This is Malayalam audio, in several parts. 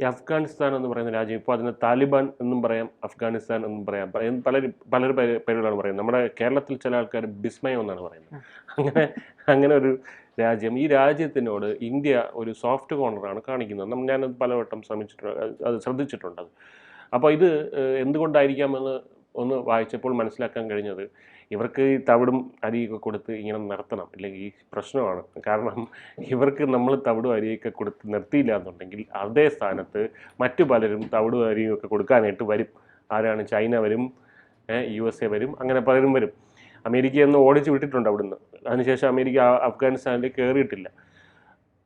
ഈ അഫ്ഗാനിസ്ഥാൻ എന്ന് പറയുന്ന രാജ്യം ഇപ്പോൾ അതിന് താലിബാൻ എന്നും പറയാം അഫ്ഗാനിസ്ഥാൻ എന്നും പറയാം. പല- പല പല പേര് പേരുകളാണ് പറയുന്നത്. നമ്മുടെ കേരളത്തിൽ ചില ആൾക്കാർ വിസ്മയം എന്നാണ് പറയുന്നത്. അങ്ങനെ അങ്ങനെ ഒരു രാജ്യം. ഈ രാജ്യത്തിനോട് ഇന്ത്യ ഒരു സോഫ്റ്റ് കോർണറാണ് കാണിക്കുന്നത്. ഞാനത് പലവട്ടം ശ്രമിച്ചിട്ടുണ്ട് അത് ശ്രദ്ധിച്ചിട്ടുണ്ട്. അപ്പോൾ ഇത് എന്തുകൊണ്ടായിരിക്കാമെന്ന് ഒന്ന് വായിച്ചപ്പോൾ മനസ്സിലാക്കാൻ കഴിഞ്ഞത് ഇവർക്ക് ഈ തവിടും അരിയൊക്കെ കൊടുത്ത് ഇങ്ങനെ നിർത്തണം അല്ലെങ്കിൽ ഈ പ്രശ്നമാണ്. കാരണം ഇവർക്ക് നമ്മൾ തവിടും അരിയൊക്കെ കൊടുത്ത് നിർത്തിയില്ല എന്നുണ്ടെങ്കിൽ അതേ സ്ഥാനത്ത് മറ്റു പലരും തവിടും അരിയും ഒക്കെ കൊടുക്കാനായിട്ട് വരും. ആരാണ്? ചൈന വരും യു എസ് എ വരും അങ്ങനെ പലരും വരും. അമേരിക്കയെന്ന് ഓടിച്ചു വിട്ടിട്ടുണ്ട് അവിടുന്ന്. അതിനുശേഷം അമേരിക്ക അഫ്ഗാനിസ്ഥാനിൽ കയറിയിട്ടില്ല.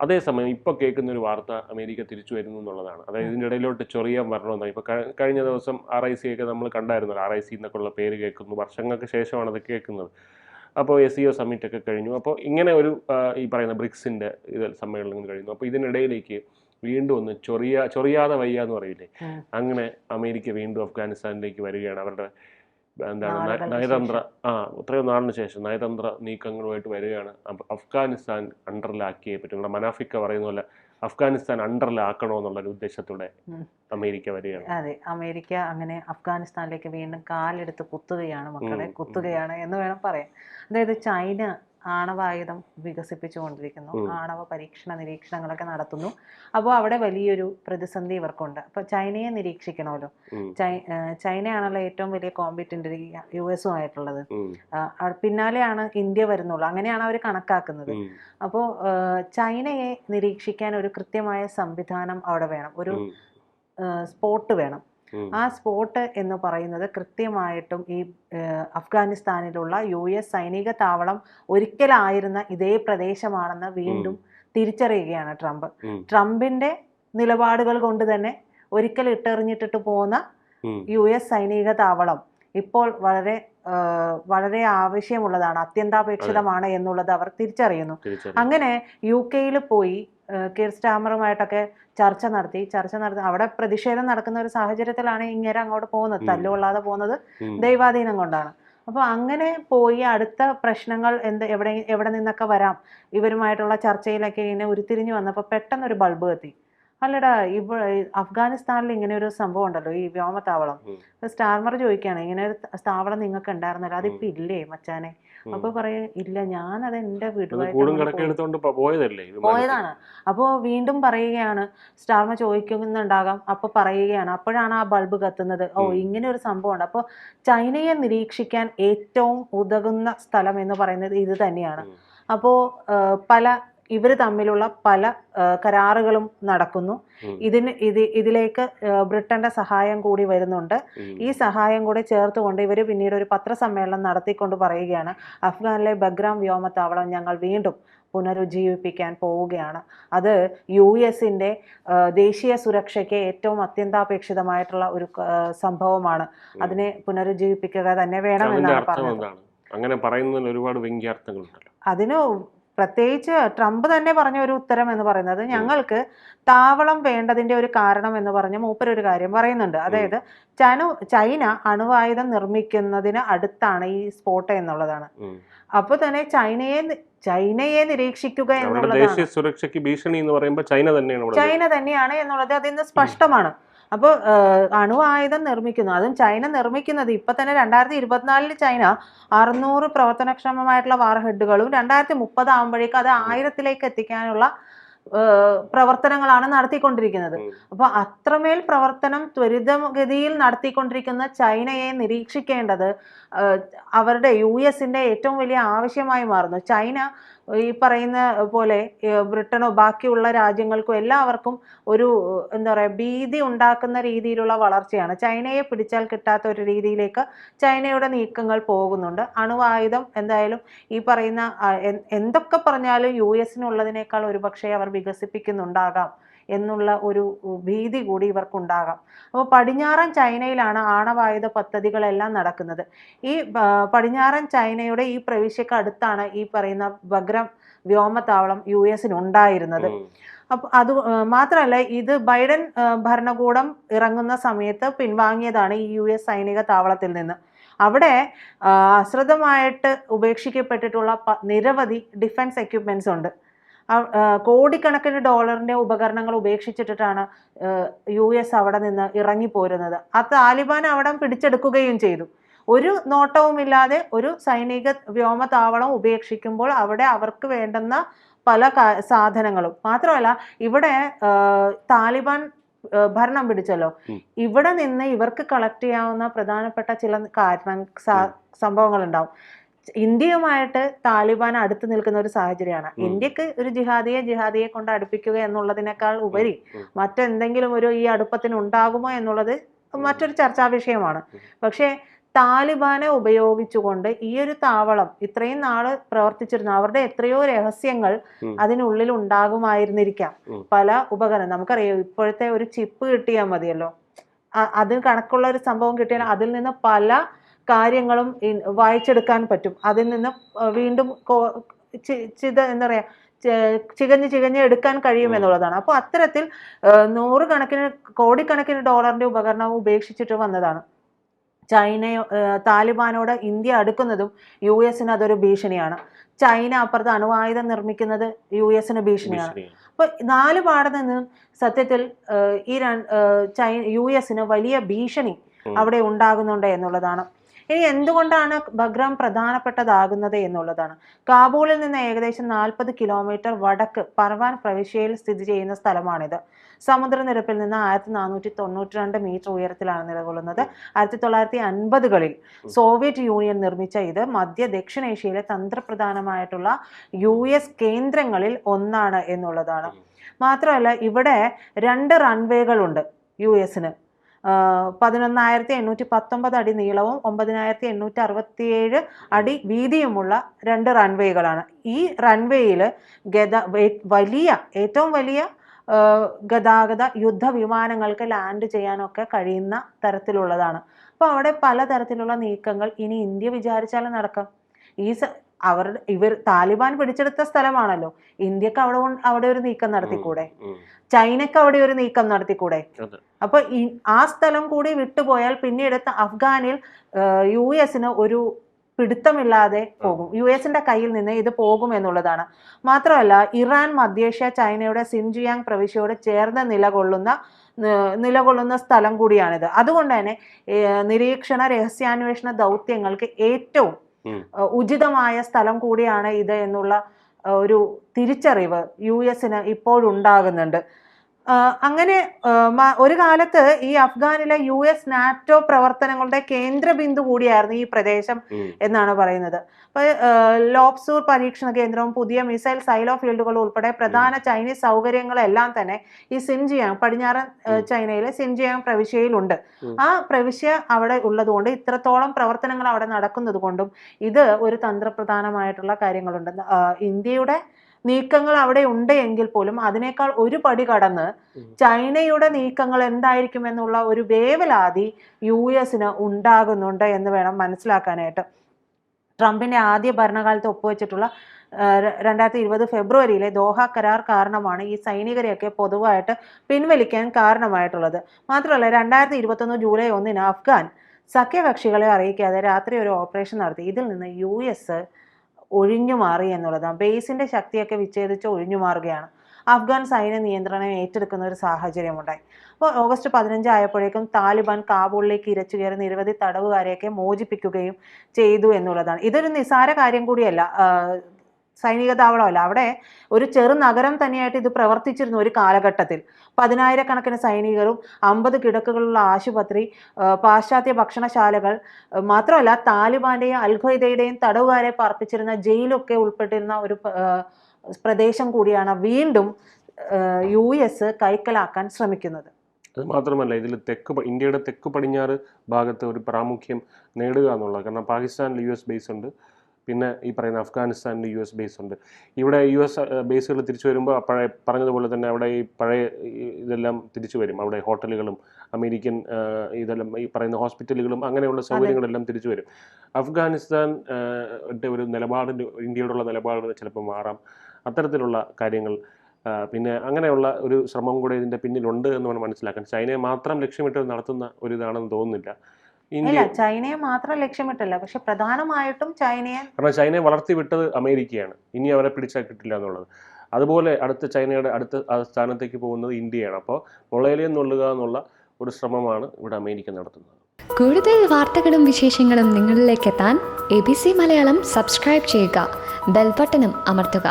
അതേസമയം ഇപ്പോൾ കേൾക്കുന്ന ഒരു വാർത്ത അമേരിക്ക തിരിച്ചു വരുന്നു എന്നുള്ളതാണ്. അതായത് ഇതിന്റെ ഇടയിലോട്ട് ചൊറിയാൻ വരണമെന്നാണ്. ഇപ്പോൾ കഴിഞ്ഞ ദിവസം ആർ ഐ സി ഒക്കെ നമ്മൾ കണ്ടായിരുന്നു. ആർ ഐ സി എന്നൊക്കെയുള്ള പേര് കേൾക്കുന്നു. വർഷങ്ങൾക്ക് ശേഷമാണ് അത് കേൾക്കുന്നത്. അപ്പോൾ എസ് സി ഒ സമ്മിറ്റ് ഒക്കെ കഴിഞ്ഞു. അപ്പോൾ ഇങ്ങനെ ഒരു ഈ പറയുന്ന ബ്രിക്സിന്റെ ഇത് സമ്മേളനം കഴിഞ്ഞു. അപ്പോൾ ഇതിനിടയിലേക്ക് വീണ്ടും ഒന്ന് ചൊറിയ ചൊറിയാതെ വയ്യ എന്ന് പറയില്ലേ അങ്ങനെ അമേരിക്ക വീണ്ടും അഫ്ഗാനിസ്ഥാനിലേക്ക് വരികയാണ്. അവരുടെ എന്താണ് നയതന്ത്ര ആ എത്രയോ നാളിന് ശേഷം നയതന്ത്ര നീക്കങ്ങളുമായിട്ട് വരികയാണ്. അഫ്ഗാനിസ്ഥാൻ അണ്ടറിലാക്കിയേ പറ്റും. നമ്മുടെ മനാഫിക്ക പറയുന്ന പോലെ അഫ്ഗാനിസ്ഥാൻ അണ്ടറിലാക്കണോ എന്നുള്ളൊരു ഉദ്ദേശത്തോടെ അമേരിക്ക വരികയാണ്. അതെ അമേരിക്ക അങ്ങനെ അഫ്ഗാനിസ്ഥാനിലേക്ക് വീണ്ടും കാലെടുത്ത് കുത്തുകയാണ് മക്കളെ. കുത്തുകയാണ് എന്ന് വേണം പറയാൻ. അതായത് ചൈന ആണവായുധം വികസിപ്പിച്ചുകൊണ്ടിരിക്കുന്നു. കൊണ്ടിരിക്കുന്നു ആണവ പരീക്ഷണ നിരീക്ഷണങ്ങളൊക്കെ നടത്തുന്നു. അപ്പോൾ അവിടെ വലിയൊരു പ്രതിസന്ധി ഇവർക്കുണ്ട്. അപ്പോൾ ചൈനയെ നിരീക്ഷിക്കണമല്ലോ. ചൈനയാണല്ലോ ഏറ്റവും വലിയ കോമ്പറ്റന്റ് യു എസും ആയിട്ടുള്ളത്. പിന്നാലെയാണ് ഇന്ത്യ വരുന്നുള്ളൂ. അങ്ങനെയാണ് അവർ കണക്കാക്കുന്നത്. അപ്പോൾ ചൈനയെ നിരീക്ഷിക്കാൻ ഒരു കൃത്യമായ സംവിധാനം അവിടെ വേണം. ഒരു സ്പോട്ട് വേണം. ആ സ്പോട്ട് എന്ന് പറയുന്നത് കൃത്യമായിട്ടും ഈ അഫ്ഗാനിസ്ഥാനിലുള്ള യു എസ് സൈനിക താവളം ഒരിക്കലായിരുന്ന ഇതേ പ്രദേശമാണെന്ന് വീണ്ടും തിരിച്ചറിയുകയാണ് ട്രംപ്. ട്രംപിന്റെ നിലപാടുകൾ കൊണ്ട് തന്നെ ഒരിക്കൽ ഇട്ടെറിഞ്ഞിട്ടിട്ട് പോകുന്ന യു എസ് സൈനിക താവളം ഇപ്പോൾ വളരെ വളരെ ആവശ്യമുള്ളതാണ് അത്യന്താപേക്ഷിതമാണ് എന്നുള്ളത് അവർ തിരിച്ചറിയുന്നു. അങ്ങനെ യു കെയിൽ പോയി കീർ സ്റ്റാമറുമായിട്ടൊക്കെ ചർച്ച നടത്തി ചർച്ച നടത്തി അവിടെ പ്രതിഷേധം നടക്കുന്ന ഒരു സാഹചര്യത്തിലാണ് ഇങ്ങനെ അങ്ങോട്ട് പോകുന്നത്. തല്ലുകൊള്ളാതെ പോകുന്നത് ദൈവാധീനം കൊണ്ടാണ്. അപ്പോൾ അങ്ങനെ പോയി അടുത്ത പ്രശ്നങ്ങൾ എന്ത് എവിടെ എവിടെ നിന്നൊക്കെ വരാം ഇവരുമായിട്ടുള്ള ചർച്ചയിലൊക്കെ ഇങ്ങനെ ഉരുത്തിരിഞ്ഞു വന്നപ്പോൾ പെട്ടെന്നൊരു ബൾബ് കത്തി. അല്ലടാ ഇവ അഫ്ഗാനിസ്ഥാനിൽ ഇങ്ങനെ ഒരു സംഭവം ഉണ്ടല്ലോ ഈ വ്യോമത്താവളം. സ്റ്റാർമർ ചോദിക്കുകയാണ് ഇങ്ങനെ ഒരു താവളം നിങ്ങൾക്ക് ഉണ്ടായിരുന്നല്ലോ അതിപ്പോ ഇല്ലേ മച്ചാനെ. അപ്പൊ പറയും ഇല്ല ഞാൻ അത് വീടുമായിട്ട് കൂടും അങ്ങോട്ട് പോയി." കടക്കെടുത്തോണ്ട് പോ- പോയതല്ലേ പോയതാണ്. അപ്പോൾ വീണ്ടും പറയുകയാണ് സ്റ്റാർമ ചോദിക്കുന്നുണ്ടാകാം അപ്പൊ പറയുകയാണ് അപ്പോഴാണ് ആ ബൾബ് കത്തുന്നത്. ഓ ഇങ്ങനെ ഒരു സംഭവം ഉണ്ട്. അപ്പോൾ ചൈനയെ നിരീക്ഷിക്കാൻ ഏറ്റവും ഉതകുന്ന സ്ഥലം എന്ന് പറയുന്നത് ഇത് തന്നെയാണ്. അപ്പോ അപ്പോൾ പല ഇവർ തമ്മിലുള്ള പല കരാറുകളും നടക്കുന്നു. ഇതിന് ഇത് ഇതിലേക്ക് ബ്രിട്ടന്റെ സഹായം കൂടി വരുന്നുണ്ട്. ഈ സഹായം കൂടി ചേർത്തുകൊണ്ട് ഇവർ പിന്നീട് ഒരു പത്രസമ്മേളനം നടത്തിക്കൊണ്ട് പറയുകയാണ്. അഫ്ഗാനിലെ ബഗ്രാം വ്യോമത്താവളം ഞങ്ങൾ വീണ്ടും പുനരുജ്ജീവിപ്പിക്കാൻ പോവുകയാണ്. അത് യു എസിന്റെ ദേശീയ സുരക്ഷയ്ക്ക് ഏറ്റവും അത്യന്താപേക്ഷിതമായിട്ടുള്ള ഒരു സംഭവമാണ്. അതിനെ പുനരുജ്ജീവിപ്പിക്കുക തന്നെ വേണം എന്നാണ് പറഞ്ഞത്. അങ്ങനെ പറയുന്നതിന് ഒരുപാട് വ്യംഗ്യാർത്ഥങ്ങളുണ്ടല്ലോ അതിന് പ്രത്യേകിച്ച് ട്രംപ് തന്നെ പറഞ്ഞ ഒരു ഉത്തരം എന്ന് പറയുന്നത് ഞങ്ങൾക്ക് താവളം വേണ്ടതിന്റെ ഒരു കാരണം എന്ന് പറഞ്ഞ മൂപ്പർ ഒരു കാര്യം പറയുന്നുണ്ട്. അതായത് ചനു ചൈന അണുവായുധം നിർമ്മിക്കുന്നതിന് അടുത്താണ് ഈ സ്പോട്ട് എന്നുള്ളതാണ്. അപ്പൊ തന്നെ ചൈനയെ ചൈനയെ നിരീക്ഷിക്കുക എന്നുള്ളത് സുരക്ഷയ്ക്ക് ഭീഷണി എന്ന് പറയുമ്പോൾ ചൈന തന്നെയാണ് ചൈന തന്നെയാണ് എന്നുള്ളത് അതിന് സ്പഷ്ടമാണ്. അപ്പോൾ ആയുധം നിർമ്മിക്കുന്നു. അതും ചൈന നിർമ്മിക്കുന്നത് ഇപ്പൊ തന്നെ രണ്ടായിരത്തി ഇരുപത്തിനാലിൽ ചൈന അറുന്നൂറ് പ്രവർത്തനക്ഷമമായിട്ടുള്ള വാർ ഹെഡുകളും രണ്ടായിരത്തി മുപ്പത് ആകുമ്പോഴേക്കും അത് ആയിരത്തിലേക്ക് എത്തിക്കാനുള്ള പ്രവർത്തനങ്ങളാണ് നടത്തിക്കൊണ്ടിരിക്കുന്നത്. അപ്പൊ അപ്പോൾ അത്രമേൽ പ്രവർത്തനം ത്വരിതഗതിയിൽ നടത്തിക്കൊണ്ടിരിക്കുന്ന ചൈനയെ നിരീക്ഷിക്കേണ്ടത് അവരുടെ യു എസിന്റെ ഏറ്റവും വലിയ ആവശ്യമായി മാറുന്നു. ചൈന ഈ പറയുന്ന പോലെ ബ്രിട്ടനോ ബാക്കിയുള്ള രാജ്യങ്ങൾക്കും എല്ലാവർക്കും ഒരു എന്താ പറയുക ഭീതി ഉണ്ടാക്കുന്ന രീതിയിലുള്ള വളർച്ചയാണ്. ചൈനയെ പിടിച്ചാൽ കിട്ടാത്ത ഒരു രീതിയിലേക്ക് ചൈനയുടെ നീക്കങ്ങൾ പോകുന്നുണ്ട്. അണുവായുധം എന്തായാലും ഈ പറയുന്ന എന്തൊക്കെ പറഞ്ഞാലും യു എസിനുള്ളതിനേക്കാൾ ഒരുപക്ഷെ അവർ വികസിപ്പിക്കുന്നുണ്ടാകാം എന്നുള്ള ഒരു ഭീതി കൂടി ഇവർക്കുണ്ടാകാം. അപ്പോൾ പടിഞ്ഞാറൻ ചൈനയിലാണ് ആണവായുധ പദ്ധതികളെല്ലാം നടക്കുന്നത്. ഈ പടിഞ്ഞാറൻ ചൈനയുടെ ഈ പ്രവിശ്യക്ക് അടുത്താണ് ഈ പറയുന്ന ബഗ്രം വ്യോമത്താവളം യു എസിനുണ്ടായിരുന്നത്. അപ്പൊ അത് മാത്രമല്ല ഇത് ബൈഡൻ ഭരണകൂടം ഇറങ്ങുന്ന സമയത്ത് പിൻവാങ്ങിയതാണ് ഈ യു എസ് സൈനിക താവളത്തിൽ നിന്ന്. അവിടെ അശ്രദ്ധമായിട്ട് ഉപേക്ഷിക്കപ്പെട്ടിട്ടുള്ള നിരവധി ഡിഫൻസ് എക്യുപ്മെന്റ്സ് ഉണ്ട് കോടിക്കണക്കിന് ഡോളറിന്റെ ഉപകരണങ്ങൾ ഉപേക്ഷിച്ചിട്ടിട്ടാണ് യു എസ് അവിടെ നിന്ന് ഇറങ്ങിപ്പോരുന്നത്. ആ താലിബാൻ അവിടെ പിടിച്ചെടുക്കുകയും ചെയ്തു. ഒരു നോട്ടവുമില്ലാതെ ഒരു സൈനിക വ്യോമതാവളം ഉപേക്ഷിക്കുമ്പോൾ അവിടെ അവർക്ക് വേണ്ടുന്ന പല സാധനങ്ങളും. മാത്രമല്ല ഇവിടെ താലിബാൻ ഭരണം പിടിച്ചല്ലോ. ഇവിടെ നിന്ന് ഇവർക്ക് കളക്ട് ചെയ്യാവുന്ന പ്രധാനപ്പെട്ട ചില കാരണ സംഭവങ്ങൾ ഉണ്ടാവും ഇന്ത്യയുമായിട്ട് താലിബാൻ അടുത്ത് നിൽക്കുന്ന ഒരു സാഹചര്യമാണ്. ഇന്ത്യയ്ക്ക് ഒരു ജിഹാദിയെ ജിഹാദിയെ കൊണ്ട് അടുപ്പിക്കുക എന്നുള്ളതിനേക്കാൾ ഉപരി മറ്റെന്തെങ്കിലും ഒരു ഈ അടുപ്പത്തിന് ഉണ്ടാകുമോ എന്നുള്ളത് മറ്റൊരു ചർച്ചാ വിഷയമാണ്. പക്ഷേ താലിബാനെ ഉപയോഗിച്ചുകൊണ്ട് ഈ ഒരു താവളം ഇത്രയും നാൾ പ്രവർത്തിച്ചിരുന്നു. അവരുടെ എത്രയോ രഹസ്യങ്ങൾ അതിനുള്ളിൽ ഉണ്ടാകുമായിരുന്നിരിക്കാം. പല ഉപകരണം നമുക്കറിയാം ഇപ്പോഴത്തെ ഒരു ചിപ്പ് കിട്ടിയാൽ മതിയല്ലോ. അതിന് കണക്കുള്ള ഒരു സംഭവം കിട്ടിയാൽ അതിൽ നിന്ന് പല കാര്യങ്ങളും വായിച്ചെടുക്കാൻ പറ്റും. അതിൽ നിന്ന് വീണ്ടും ചിത എന്താ പറയാ ചികഞ്ഞ് ചികഞ്ഞ് എടുക്കാൻ കഴിയും. എന്നുള്ളതാണ്. അപ്പോൾ അത്തരത്തിൽ നൂറുകണക്കിന് കോടിക്കണക്കിന് ഡോളറിന്റെ ഉപകരണം ഉപേക്ഷിച്ചിട്ട് വന്നതാണ്. ചൈനയോ താലിബാനോട് ഇന്ത്യ അടുക്കുന്നതും യു എസിന് അതൊരു ഭീഷണിയാണ്. ചൈന അപ്പുറത്ത് അണുവായുധം നിർമ്മിക്കുന്നത് യു എസിന് ഭീഷണിയാണ്. അപ്പോൾ അപ്പൊ നാല് പാടത്ത് നിന്നും സത്യത്തിൽ ഈ രണ്ട് ഏഹ്, ചൈ യു എസിന് വലിയ ഭീഷണി അവിടെ ഉണ്ടാകുന്നുണ്ട് എന്നുള്ളതാണ്. ഇനി എന്തുകൊണ്ടാണ് ബഗ്രാം പ്രധാനപ്പെട്ടതാകുന്നത് എന്നുള്ളതാണ്. കാബൂളിൽ നിന്ന് ഏകദേശം നാൽപ്പത് കിലോമീറ്റർ വടക്ക് പർവാൻ പ്രവിശ്യയിൽ സ്ഥിതി ചെയ്യുന്ന സ്ഥലമാണിത്. സമുദ്രനിരപ്പിൽ നിന്ന് ആയിരത്തി നാനൂറ്റി തൊണ്ണൂറ്റി രണ്ട് മീറ്റർ ഉയരത്തിലാണ് നിലകൊള്ളുന്നത്. ആയിരത്തി തൊള്ളായിരത്തി അൻപതുകളിൽ സോവിയറ്റ് യൂണിയൻ നിർമ്മിച്ച ഇത് മധ്യ ദക്ഷിണേഷ്യയിലെ തന്ത്രപ്രധാനമായിട്ടുള്ള യു എസ് കേന്ദ്രങ്ങളിൽ ഒന്നാണ് എന്നുള്ളതാണ്. മാത്രമല്ല ഇവിടെ രണ്ട് റൺവേകളുണ്ട് യു എസിന്. പതിനൊന്നായിരത്തി എണ്ണൂറ്റി പത്തൊമ്പത് അടി നീളവും ഒമ്പതിനായിരത്തി എണ്ണൂറ്റി അറുപത്തിയേഴ് അടി വീതിയുമുള്ള രണ്ട് റൺവേകളാണ്. ഈ റൺവേയിൽ ഗത വലിയ ഏറ്റവും വലിയ ഗതാഗത യുദ്ധ വിമാനങ്ങൾക്ക് ലാൻഡ് ചെയ്യാനൊക്കെ കഴിയുന്ന തരത്തിലുള്ളതാണ്. അപ്പോൾ അവിടെ പലതരത്തിലുള്ള നീക്കങ്ങൾ ഇനി ഇന്ത്യ വിചാരിച്ചാലും നടക്കാം. ഈ അവരുടെ ഇവർ താലിബാൻ പിടിച്ചെടുത്ത സ്ഥലമാണല്ലോ. ഇന്ത്യയ്ക്ക് അവിടെ അവിടെ ഒരു നീക്കം നടത്തിക്കൂടെ? കൂടെ ചൈനക്ക് അവിടെ ഒരു നീക്കം നടത്തിക്കൂടെ? കൂടെ അപ്പൊ ആ സ്ഥലം കൂടി വിട്ടുപോയാൽ പിന്നീട് അഫ്ഗാനിൽ യു എസിന് ഒരു പിടുത്തമില്ലാതെ പോകും. യു എസിന്റെ കയ്യിൽ നിന്ന് ഇത് പോകും എന്നുള്ളതാണ്. മാത്രമല്ല ഇറാൻ മധ്യേഷ്യ ചൈനയുടെ സിൻജിയാങ് പ്രവിശ്യയോട് ചേർന്ന് നിലകൊള്ളുന്ന നിലകൊള്ളുന്ന സ്ഥലം കൂടിയാണിത്. അതുകൊണ്ട് തന്നെ നിരീക്ഷണ രഹസ്യാന്വേഷണ ദൗത്യങ്ങൾക്ക് ഏറ്റവും ഉചിതമായ സ്ഥലം കൂടിയാണ് ഇത് എന്നുള്ള ഒരു തിരിച്ചറിവ് യു എസിന് ഇപ്പോഴുണ്ടാകുന്നുണ്ട്. അങ്ങനെ ഒരു കാലത്ത് ഈ അഫ്ഗാനിലെ യു എസ് നാറ്റോ പ്രവർത്തനങ്ങളുടെ കേന്ദ്ര ബിന്ദു കൂടിയായിരുന്നു ഈ പ്രദേശം എന്നാണ് പറയുന്നത്. അപ്പോൾ ലോപ്സൂർ പരീക്ഷണ കേന്ദ്രവും പുതിയ മിസൈൽ സൈലോ ഫീൽഡുകളും ഉൾപ്പെടെ പ്രധാന ചൈനീസ് സൗകര്യങ്ങളെല്ലാം തന്നെ ഈ സിൻജിയാങ് പടിഞ്ഞാറൻ ചൈനയിലെ സിൻജിയാങ് പ്രവിശ്യയിലുണ്ട്. ആ പ്രവിശ്യ അവിടെ ഉള്ളതുകൊണ്ട് ഇത്രത്തോളം പ്രവർത്തനങ്ങൾ അവിടെ നടക്കുന്നത് കൊണ്ടും ഇത് ഒരു തന്ത്രപ്രധാനമായിട്ടുള്ള കാര്യങ്ങളുണ്ട്. ഇന്ത്യയുടെ നീക്കങ്ങൾ അവിടെ ഉണ്ട് എങ്കിൽ പോലും അതിനേക്കാൾ ഒരു പടി കടന്ന് ചൈനയുടെ നീക്കങ്ങൾ എന്തായിരിക്കും എന്നുള്ള ഒരു വേവലാതി യു എസിന് ഉണ്ടാകുന്നുണ്ട് എന്ന് വേണം മനസ്സിലാക്കാനായിട്ട്. ട്രംപിന്റെ ആദ്യ ഭരണകാലത്ത് ഒപ്പുവെച്ചിട്ടുള്ള രണ്ടായിരത്തി ഇരുപത് ഫെബ്രുവരിയിലെ ദോഹ കരാർ കാരണമാണ് ഈ സൈനികരെയൊക്കെ പൊതുവായിട്ട് പിൻവലിക്കാൻ കാരണമായിട്ടുള്ളത്. മാത്രമല്ല രണ്ടായിരത്തി ഇരുപത്തൊന്ന് ജൂലൈ ഒന്നിന് അഫ്ഗാൻ സഖ്യകക്ഷികളെ അറിയിക്കാതെ രാത്രി ഒരു ഓപ്പറേഷൻ നടത്തി. ഇതിൽ നിന്ന് യു എസ് ഒഴിഞ്ഞു മാറി എന്നുള്ളതാണ് ബേസിന്റെ ശക്തിയൊക്കെ വിച്ഛേദിച്ച് ഒഴിഞ്ഞു മാറുകയാണ്. അഫ്ഗാൻ സൈന്യ നിയന്ത്രണം ഏറ്റെടുക്കുന്ന ഒരു സാഹചര്യമുണ്ടായി അപ്പോൾ ഓഗസ്റ്റ് പതിനഞ്ച് ആയപ്പോഴേക്കും താലിബാൻ കാബൂളിലേക്ക് ഇരച്ചു കയറി നിരവധി തടവുകാരെയൊക്കെ മോചിപ്പിക്കുകയും ചെയ്തു എന്നുള്ളതാണ്. ഇതൊരു നിസാര കാര്യം കൂടിയല്ല. സൈനിക താവളമല്ല അവിടെ ഒരു ചെറു നഗരം തന്നെയായിട്ട് ഇത് പ്രവർത്തിച്ചിരുന്നു ഒരു കാലഘട്ടത്തിൽ. പതിനായിരക്കണക്കിന് സൈനികരും അമ്പത് കിടക്കുകളുള്ള ആശുപത്രി പാശ്ചാത്യ ഭക്ഷണശാലകൾ മാത്രമല്ല താലിബാന്റെയും അൽഖയ്ദയുടെയും തടവുകാരെ പാർപ്പിച്ചിരുന്ന ജയിലൊക്കെ ഉൾപ്പെട്ടിരുന്ന ഒരു പ്രദേശം കൂടിയാണ് വീണ്ടും യു എസ് കൈക്കലാക്കാൻ ശ്രമിക്കുന്നത്. അത് മാത്രമല്ല ഇതിൽ തെക്ക് ഇന്ത്യയുടെ തെക്ക് പടിഞ്ഞാറ് ഭാഗത്ത് ഒരു പ്രാമുഖ്യം നേടുക എന്നുള്ളത്. കാരണം പാകിസ്ഥാനിൽ യു എസ് ബേസ് ഉണ്ട് പിന്നെ ഈ പറയുന്ന അഫ്ഗാനിസ്ഥാനിൽ യു എസ് ബേസ് ഉണ്ട്. ഇവിടെ യു എസ് ബേസുകൾ തിരിച്ചു വരുമ്പോൾ പഴയ പറഞ്ഞതുപോലെ തന്നെ അവിടെ ഈ പഴയ ഇതെല്ലാം തിരിച്ചു വരും. അവിടെ ഹോട്ടലുകളും അമേരിക്കൻ ഇതെല്ലാം ഈ പറയുന്ന ഹോസ്പിറ്റലുകളും അങ്ങനെയുള്ള സൗകര്യങ്ങളെല്ലാം തിരിച്ചു വരും. അഫ്ഗാനിസ്ഥാൻ ഒരു നിലപാടിന്റെ ഇന്ത്യയോടുള്ള നിലപാട് ചിലപ്പോൾ മാറാം. അത്തരത്തിലുള്ള കാര്യങ്ങൾ പിന്നെ അങ്ങനെയുള്ള ഒരു ശ്രമം കൂടെ ഇതിന്റെ പിന്നിലുണ്ട് എന്ന് വേണം മനസ്സിലാക്കാൻ. ചൈനയെ മാത്രം ലക്ഷ്യമിട്ട് നടത്തുന്ന ഒരു ഇതാണെന്ന് തോന്നുന്നില്ല. ഇല്ല ചൈനയെ മാത്രം ലക്ഷ്യമിട്ടല്ല. പക്ഷെ പ്രധാനമായിട്ടും ചൈനയെ കാരണം ചൈനയെ വളർത്തി വിട്ടത് അമേരിക്കയാണ്. ഇനി അവരെ പിടിച്ചാൽ കിട്ടില്ല എന്നുള്ളത്. അതുപോലെ അടുത്ത ചൈനയുടെ അടുത്ത സ്ഥാനത്തേക്ക് പോകുന്നത് ഇന്ത്യയാണ്. അപ്പോൾ മുളയിലെ നുള്ളുക എന്നുള്ള ഒരു ശ്രമമാണ് ഇവിടെ അമേരിക്ക നടത്തുന്നത്. കൂടുതൽ വാർത്തകളും വിശേഷങ്ങളും നിങ്ങളിലേക്ക് എത്താൻ A B C Malayalam subscribe ചെയ്യുക. ബെൽബട്ടനും അമർത്തുക.